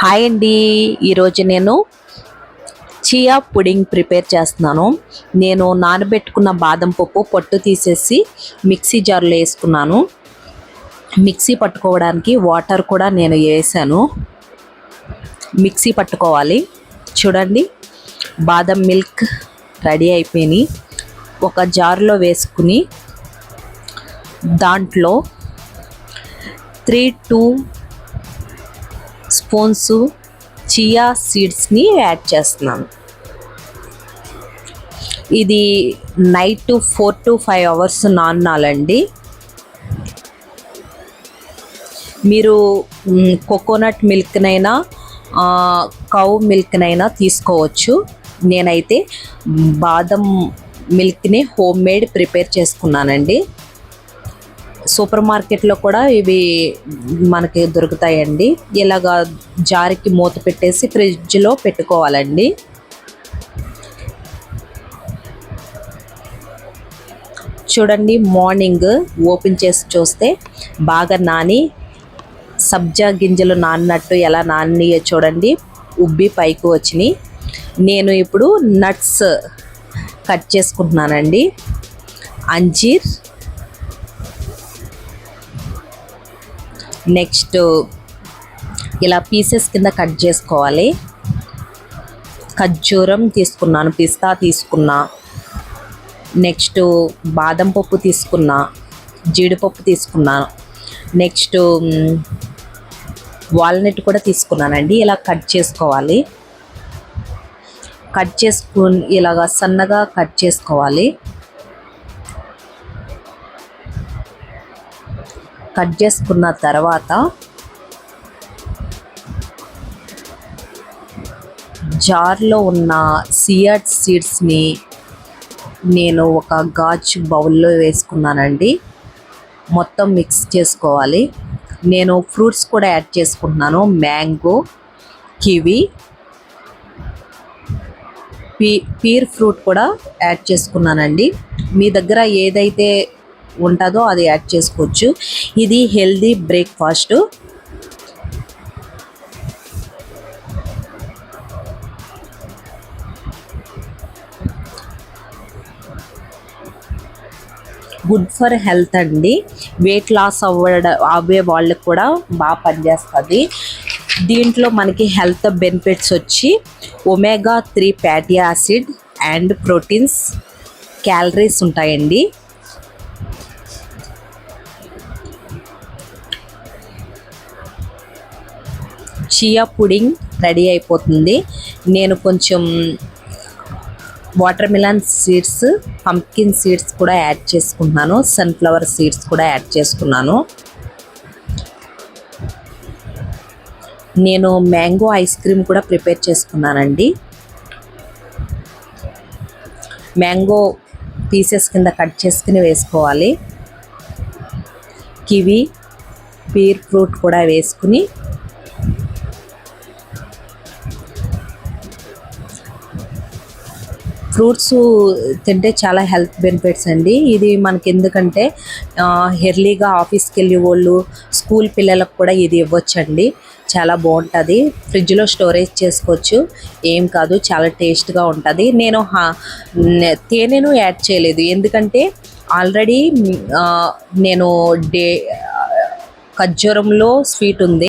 Hi అండి. ఈరోజు నేను చియా పుడింగ్ ప్రిపేర్ చేస్తున్నాను. నేను నానబెట్టుకున్న బాదం పప్పు పొట్టు తీసేసి మిక్సీ జార్లో వేసుకున్నాను. మిక్సీ పట్టుకోవడానికి వాటర్ కూడా నేను వేసాను. మిక్సీ పట్టుకోవాలి. చూడండి బాదం మిల్క్ రెడీ అయిపోయినాయి ఒక జార్లో వేసుకుని దాంట్లో త్రీ టూ స్పూన్స్ చియా సీడ్స్ని యాడ్ చేస్తున్నాను. ఇది night four to five hours నానాలండి మీరు కోకోనట్ మిల్క్నైనా కౌ మిల్క్నైనా తీసుకోవచ్చు. నేనైతే బాదం మిల్క్ని హోమ్ మేడ్ ప్రిపేర్ చేసుకున్నానండి. సూపర్ మార్కెట్లో కూడా ఇవి మనకి దొరుకుతాయండి. ఇలాగా జారికి మూత పెట్టేసి ఫ్రిడ్జ్లో పెట్టుకోవాలండి. చూడండి మార్నింగ్ ఓపెన్ చేసి చూస్తే బాగా నాని సబ్జా గింజలు నాన్నట్టు ఎలా నానియో చూడండి ఉబ్బి పైకి వచ్చినాయి. నేను ఇప్పుడు నట్స్ కట్ చేసుకుంటున్నానండి. అంజీర్ నెక్స్ట్ ఇలా పీసెస్ కింద కట్ చేసుకోవాలి. ఖర్జూరం తీసుకున్నాను పిస్తా తీసుకున్నా. నెక్స్ట్ బాదం పప్పు తీసుకున్నా జీడిపప్పు తీసుకున్నాను నెక్స్ట్ వాల్నట్ కూడా తీసుకున్నానండి. ఇలా కట్ చేసుకోవాలి. కట్ చేసుకుని ఇలాగ సన్నగా కట్ చేసుకోవాలి. కట్ చేసుకున్న తర్వాత జార్లో ఉన్న సియాట్ సీడ్స్ని నేను ఒక గాజు బౌల్లో వేసుకున్నానండి. మొత్తం మిక్స్ చేసుకోవాలి. నేను ఫ్రూట్స్ కూడా యాడ్ చేసుకుంటున్నాను. Mango kiwi pea pear fruit కూడా యాడ్ చేసుకున్నానండి. మీ దగ్గర ఏదైతే ఉంటుందో అది యాడ్ చేసుకోవచ్చు. ఇది healthy breakfast. Good for health అండి. వెయిట్ లాస్ అవ్వడ అవ్వే వాళ్ళకి కూడా బాగా పనిచేస్తుంది. దీంట్లో మనకి హెల్త్ బెనిఫిట్స్ వచ్చి omega three fatty acid and proteins calories ఉంటాయండి. చియా పుడింగ్ రెడీ అయిపోతుంది. నేను కొంచెం watermelon seeds pumpkin seeds కూడా యాడ్ చేసుకుంటున్నాను. సన్ఫ్లవర్ సీడ్స్ కూడా యాడ్ చేసుకున్నాను. నేను మ్యాంగో ఐస్ క్రీమ్ కూడా ప్రిపేర్ చేసుకున్నానండి. మ్యాంగో పీసెస్ కింద కట్ చేసుకుని వేసుకోవాలి. కివి పీర్ ఫ్రూట్ కూడా వేసుకుని ఫ్రూట్స్ తింటే చాలా హెల్త్ బెనిఫిట్స్ అండి. ఇది మనకి ఎందుకంటే ఎర్లీగా ఆఫీస్కి వెళ్ళే వాళ్ళు స్కూల్ పిల్లలకు కూడా ఇది ఇవ్వచ్చండి. చాలా బాగుంటుంది. ఫ్రిడ్జ్లో స్టోరేజ్ చేసుకోవచ్చు. ఏం కాదు చాలా టేస్ట్గా ఉంటుంది. నేను తేనెను యాడ్ చేయలేదు. ఎందుకంటే ఆల్రెడీ నేను డే ఖర్జూరంలో స్వీట్ ఉంది.